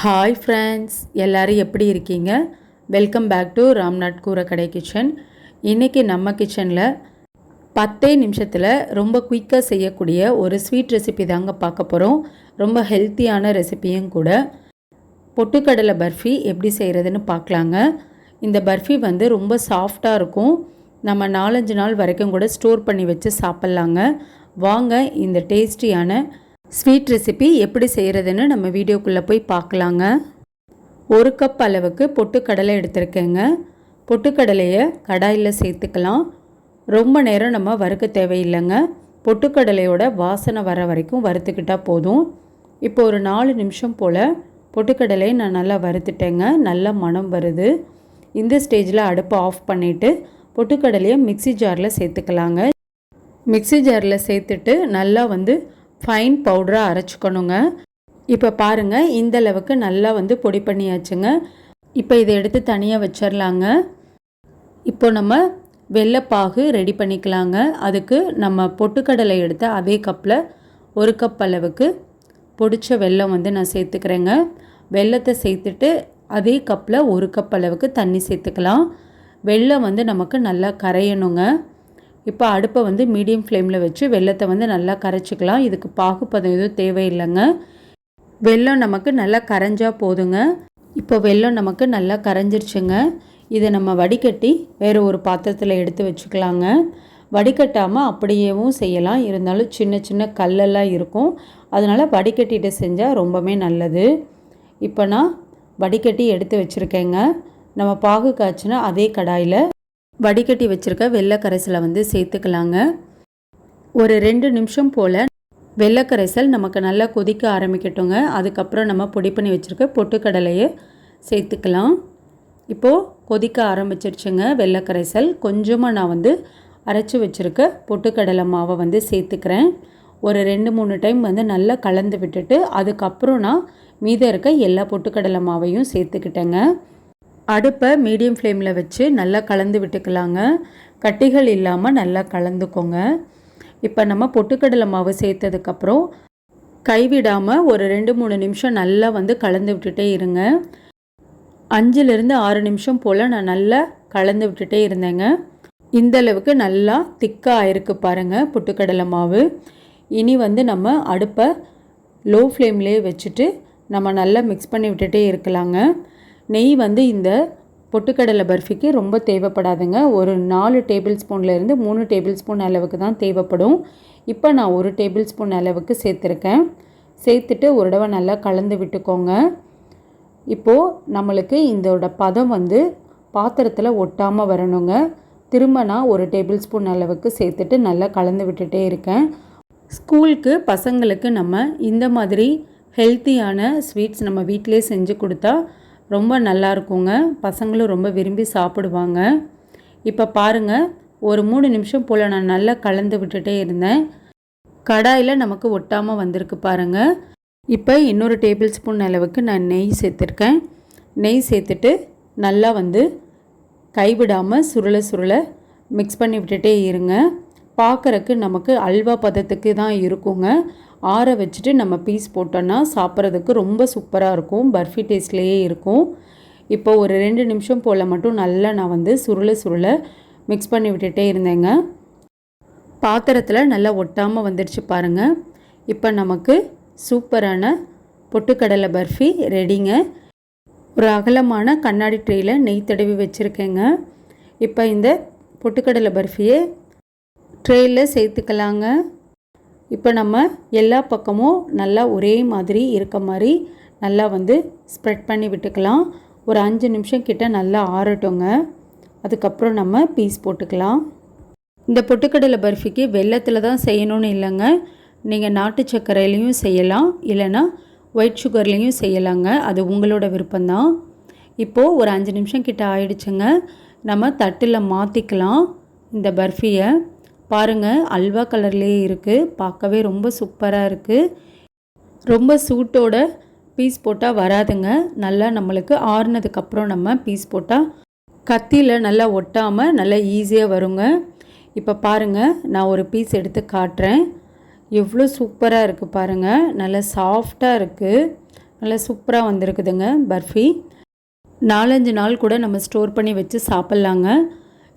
Hi friends எல்லோரும் எப்படி இருக்கீங்க? Welcome back to Ramnath Koorakadai kitchen இன்றைக்கி நம்ம கிச்சனில் பத்தே நிமிஷத்தில் ரொம்ப குயிக்காக செய்யக்கூடிய ஒரு ஸ்வீட் ரெசிபி தாங்க பார்க்க போகிறோம் ரொம்ப ஹெல்த்தியான ரெசிபியும் கூட. பொட்டுக்கடலை பர்ஃபி எப்படி செய்கிறதுன்னு பார்க்கலாங்க. இந்த பர்ஃபி வந்து ரொம்ப சாஃப்டாக இருக்கும். நம்ம நாலஞ்சு நாள் வரைக்கும் கூட ஸ்டோர் பண்ணி வச்சு சாப்பிட்லாங்க. வாங்க இந்த டேஸ்டியான ஸ்வீட் ரெசிபி எப்படி செய்கிறதுன்னு நம்ம வீடியோக்குள்ளே போய் பார்க்கலாங்க. ஒரு கப் அளவுக்கு பொட்டுக்கடலை எடுத்திருக்கேங்க. பொட்டுக்கடலையை கடாயில் சேர்த்துக்கலாம். ரொம்ப நேரம் நம்ம வறுக்க தேவையில்லைங்க. பொட்டுக்கடலையோட வாசனை வர வரைக்கும் வறுத்துக்கிட்டால் போதும். இப்போ ஒரு நாலு நிமிஷம் போல் பொட்டுக்கடலையை நான் நல்லா வறுத்துட்டேங்க. நல்ல மணம் வருது. இந்த ஸ்டேஜில் அடுப்பை ஆஃப் பண்ணிவிட்டு பொட்டுக்கடலையை மிக்ஸி ஜாரில் சேர்த்துக்கலாங்க. மிக்ஸி ஜாரில் சேர்த்துட்டு நல்லா வந்து ஃபைன் பவுடராக அரைச்சிக்கணுங்க. இப்போ பாருங்கள் இந்த அளவுக்கு நல்லா வந்து பொடி பண்ணியாச்சுங்க. இப்போ இதை எடுத்து தனியாக வச்சிடலாங்க இப்போ நம்ம வெள்ளைப்பாகு ரெடி பண்ணிக்கலாங்க. அதுக்கு நம்ம பொட்டுக்கடலை எடுத்த அதே கப்பில் ஒரு கப் அளவுக்கு பொடிச்ச வெல்லம் வந்து நான் சேர்த்துக்கிறேங்க. வெள்ளத்தை சேர்த்துட்டு அதே கப்பில் ஒரு கப் அளவுக்கு தண்ணி சேர்த்துக்கலாம். வெள்ளம் வந்து நமக்கு நல்லா கரையணுங்க. இப்போ அடுப்பை வந்து மீடியம் ஃப்ளேமில் வச்சு வெள்ளத்தை வந்து நல்லா கரைச்சிக்கலாம். இதுக்கு பாகுப்பதம் எதுவும் தேவையில்லைங்க. வெல்லம் நமக்கு நல்லா கரைஞ்சா போதுங்க. இப்போ வெல்லம் நமக்கு நல்லா கரைஞ்சிருச்சுங்க. இதை நம்ம வடிகட்டி வேறு ஒரு பாத்திரத்தில் எடுத்து வச்சுக்கலாங்க. வடிகட்டாமல் அப்படியேவும் செய்யலாம். இருந்தாலும் சின்ன சின்ன கல்லெல்லாம் இருக்கும். அதனால் வடிகட்டிட்டு செஞ்சால் ரொம்பவே நல்லது. இப்போ நான் வடிகட்டி எடுத்து வச்சுருக்கேங்க. நம்ம பாகு காய்ச்சினா அதே கடாயில் வடிகட்டி வச்சுருக்க வெள்ளை கரைசலை வந்து சேர்த்துக்கலாங்க. ஒரு ரெண்டு நிமிஷம் போல் வெள்ளை கரைசல் நமக்கு நல்லா கொதிக்க ஆரம்பிக்கட்டுங்க. அதுக்கப்புறம் நம்ம பொடி பண்ணி வச்சுருக்க பொட்டுக்கடலையை சேர்த்துக்கலாம். இப்போது கொதிக்க ஆரம்பிச்சிருச்சுங்க வெள்ளை கரைசல் கொஞ்சமாக நான் வந்து அரைச்சி வச்சுருக்க பொட்டுக்கடலை மாவை வந்து சேர்த்துக்கிறேன். ஒரு ரெண்டு மூணு டைம் வந்து நல்லா கலந்து விட்டுட்டு அதுக்கப்புறம் நான் மீதம் இருக்க எல்லா பொட்டுக்கடலை மாவையும் சேர்த்துக்கிட்டேங்க. அடுப்பை மீடியம் ஃப்ளேமில் வச்சு நல்லா கலந்து விட்டுக்கலாங்க. கட்டிகள் இல்லாமல் நல்லா கலந்துக்கோங்க. இப்போ நம்ம பொட்டுக்கடலை மாவு சேர்த்ததுக்கப்புறம் கைவிடாமல் ஒரு ரெண்டு மூணு நிமிஷம் நல்லா வந்து கலந்து விட்டுட்டே இருங்க. அஞ்சுலேருந்து ஆறு நிமிஷம் போல் நான் நல்லா கலந்து விட்டுட்டே இருந்தேங்க. இந்த அளவுக்கு நல்லா திக்காக ஆயிருக்கு பாருங்கள் பொட்டுக்கடலை மாவு. இனி வந்து நம்ம அடுப்பை லோ ஃப்ளேம்லேயே வச்சுட்டு நம்ம நல்லா மிக்ஸ் பண்ணி விட்டுட்டே இருக்கலாங்க. நெய் வந்து இந்த பொட்டுக்கடலை பர்ஃபிக்கு ரொம்ப தேவைப்படாதுங்க. ஒரு நாலு டேபிள் ஸ்பூன்லேருந்து மூணு டேபிள் ஸ்பூன் அளவுக்கு தான் தேவைப்படும். இப்போ நான் ஒரு டேபிள் ஸ்பூன் அளவுக்கு சேர்த்துருக்கேன். சேர்த்துட்டு ஒரு தடவை நல்லா கலந்து விட்டுக்கோங்க. இப்போது நம்மளுக்கு இதோட பதம் வந்து பாத்திரத்தில் ஒட்டாமல் வரணுங்க. திரும்ப நான் ஒரு டேபிள் ஸ்பூன் அளவுக்கு சேர்த்துட்டு நல்லா கலந்து விட்டுட்டே இருக்கேன். ஸ்கூலுக்கு பசங்களுக்கு நம்ம இந்த மாதிரி ஹெல்த்தியான ஸ்வீட்ஸ் நம்ம வீட்டிலே செஞ்சு கொடுத்தா ரொம்ப நல்லா இருக்குங்க பசங்களும் ரொம்ப விரும்பி சாப்பிடுவாங்க. இப்போ பாருங்கள் ஒரு மூணு நிமிஷம் போல் நான் நல்லா கலந்து விட்டுட்டே இருந்தேன். கடாயில் நமக்கு ஒட்டாமல் வந்திருக்கு பாருங்கள் இப்போ இன்னொரு டேபிள் ஸ்பூன் அளவுக்கு நான் நெய் சேர்த்துருக்கேன். நெய் சேர்த்துட்டு நல்லா வந்து கைவிடாமல் சுருளை சுருளை மிக்ஸ் பண்ணி விட்டுட்டே இருங்க. பார்க்குறக்கு நமக்கு அல்வா பதத்துக்கு தான் இருக்குங்க. ஆற வச்சுட்டு நம்ம பீஸ் போட்டோன்னா சாப்பிட்றதுக்கு ரொம்ப சூப்பராக இருக்கும். பர்ஃபி டேஸ்ட்லேயே இருக்கும். இப்போ ஒரு ரெண்டு நிமிஷம் போல் மட்டும் நல்லா நான் வந்து சுருள சுருள மிக்ஸ் பண்ணி விட்டுட்டே இருந்தேங்க. பாத்திரத்தில் நல்லா ஒட்டாமல் வந்துடுச்சு பாருங்கள் இப்போ நமக்கு சூப்பரான பொட்டுக்கடலை பர்ஃபி ரெடிங்க. ஒரு அகலமான கண்ணாடி ட்ரேயில் நெய் தடவி வச்சுருக்கேங்க. இப்போ இந்த பொட்டுக்கடலை பர்ஃபியை ட்ரேயில் சேர்த்துக்கலாங்க. இப்போ நம்ம எல்லா பக்கமும் நல்லா ஒரே மாதிரி இருக்க மாதிரி நல்லா வந்து ஸ்ப்ரெட் பண்ணி விட்டுக்கலாம். ஒரு அஞ்சு நிமிஷம் கிட்ட நல்லா ஆறட்டுங்க. அதுக்கப்புறம் நம்ம பீஸ் போட்டுக்கலாம். இந்த பொட்டுக்கடலை பர்ஃபிக்கு வெள்ளத்தில் தான் செய்யணும்னு இல்லைங்க. நீங்கள் நாட்டு சர்க்கரையிலையும் செய்யலாம். இல்லைன்னா ஒயிட் சுகர்லேயும் செய்யலாங்க. அது உங்களோட விருப்பம்தான். இப்போது ஒரு அஞ்சு நிமிஷம் கிட்ட ஆயிடுச்சுங்க. நம்ம தட்டில் மாற்றிக்கலாம் இந்த பர்ஃபியை பாருங்கள் அல்வா கலர்லேயே இருக்குது பார்க்கவே ரொம்ப சூப்பராக இருக்குது ரொம்ப சூட்டோட பீஸ் போட்டால் வராதுங்க. நல்லா நம்மளுக்கு ஆறுனதுக்கப்புறம் நம்ம பீஸ் போட்டால் கத்தியில் நல்லா ஒட்டாமல் நல்லா ஈஸியாக வருங்க. இப்போ பாருங்கள் நான் ஒரு பீஸ் எடுத்து காட்டுறேன். எவ்வளோ சூப்பராக இருக்குது பாருங்கள் நல்லா சாஃப்டாக இருக்குது நல்லா சூப்பராக வந்திருக்குதுங்க பர்ஃபி. நாலஞ்சு நாள் கூட நம்ம ஸ்டோர் பண்ணி வச்சு சாப்பிட்லாங்க.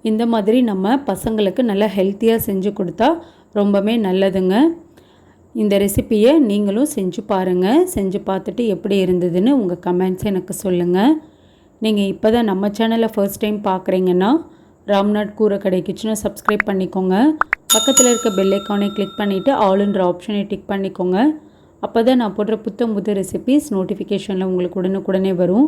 இந்த மாதிரி நம்ம பசங்களுக்கு நல்லா ஹெல்த்தியாக செஞ்சு கொடுத்தா ரொம்பவே நல்லதுங்க. இந்த ரெசிப்பியை நீங்களும் செஞ்சு பாருங்கள் செஞ்சு பார்த்துட்டு எப்படி இருந்ததுன்னு உங்கள் கமெண்ட்ஸ் எனக்கு சொல்லுங்கள் நீங்கள் இப்போ தான் நம்ம சேனலை ஃபர்ஸ்ட் டைம் பார்க்குறீங்கன்னா ராம்நாட் கடை கிச்சனை சப்ஸ்கிரைப் பண்ணிக்கோங்க. பக்கத்தில் இருக்க பெல்லைக்கானை கிளிக் பண்ணிவிட்டு ஆளுன்ற ஆப்ஷனை டிக் பண்ணிக்கோங்க. அப்போ தான் நான் போடுற புத்தம் புது ரெசிபிஸ் நோட்டிஃபிகேஷனில் உங்களுக்கு உடனுக்குடனே வரும்.